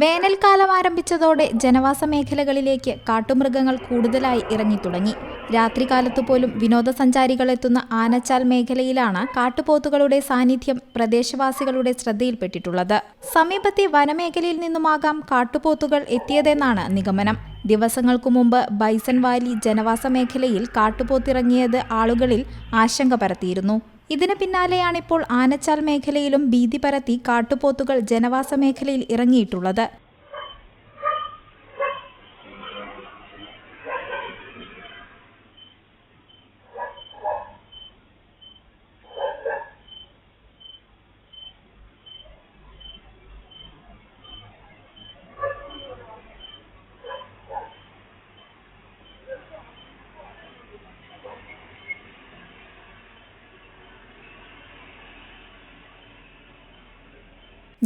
വേനൽക്കാലം ആരംഭിച്ചതോടെ ജനവാസ മേഖലകളിലേക്ക് കാട്ടുമൃഗങ്ങൾ കൂടുതലായി ഇറങ്ങിത്തുടങ്ങി രാത്രികാലത്തു പോലും വിനോദസഞ്ചാരികൾ എത്തുന്ന ആനച്ചാൽ മേഖലയിലാണ് കാട്ടുപോത്തുകളുടെ സാന്നിധ്യം പ്രദേശവാസികളുടെ ശ്രദ്ധയിൽപ്പെട്ടിട്ടുള്ളത്. സമീപത്തെ വനമേഖലയിൽ നിന്നുമാകാം കാട്ടുപോത്തുകൾ എത്തിയതെന്നാണ് നിഗമനം. ദിവസങ്ങൾക്കു മുമ്പ് ബൈസൺ വാലി ജനവാസ മേഖലയിൽ കാട്ടുപോത്തിറങ്ങിയത് ആളുകളിൽ ആശങ്ക പരത്തിയിരുന്നു. ഇതിന് പിന്നാലെയാണിപ്പോൾ ആനച്ചാൽ മേഖലയിലും ഭീതി പരത്തി കാട്ടുപോത്തുകൾ ജനവാസ മേഖലയിൽ ഇറങ്ങിയിട്ടുള്ളത്.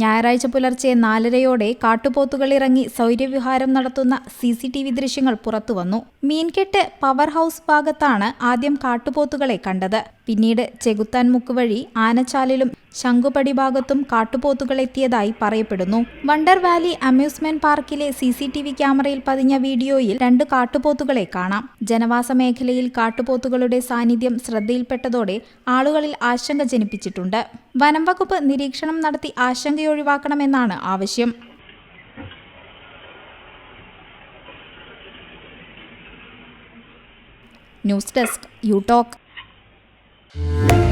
ഞായറാഴ്ച പുലർച്ചെ നാലരയോടെ കാട്ടുപോത്തുകൾ ഇറങ്ങി സൗര്യവിഹാരം നടത്തുന്ന സി സി ടി വി ദൃശ്യങ്ങൾ പുറത്തുവന്നു. മീൻകെട്ട് പവർ ഹൌസ് ഭാഗത്താണ് ആദ്യം കാട്ടുപോത്തുകളെ കണ്ടത്. പിന്നീട് ചെകുത്താൻ മുക്ക് വഴി ആനച്ചാലിലും ശംഖുപടി ഭാഗത്തും കാട്ടുപോത്തുകൾ എത്തിയതായി പറയപ്പെടുന്നു. വണ്ടർ വാലി അമ്യൂസ്മെന്റ് പാർക്കിലെ സി സി ടി വി ക്യാമറയിൽ പതിഞ്ഞ വീഡിയോയിൽ രണ്ട് കാട്ടുപോത്തുകളെ കാണാം. ജനവാസ മേഖലയിൽ കാട്ടുപോത്തുകളുടെ സാന്നിധ്യം ശ്രദ്ധയിൽപ്പെട്ടതോടെ ആളുകളിൽ ആശങ്ക ജനിപ്പിച്ചിട്ടുണ്ട്. വനം വകുപ്പ് നിരീക്ഷണം നടത്തി ആശങ്കയൊഴിവാക്കണമെന്നാണ് ആവശ്യം. News desk you talk Thank you.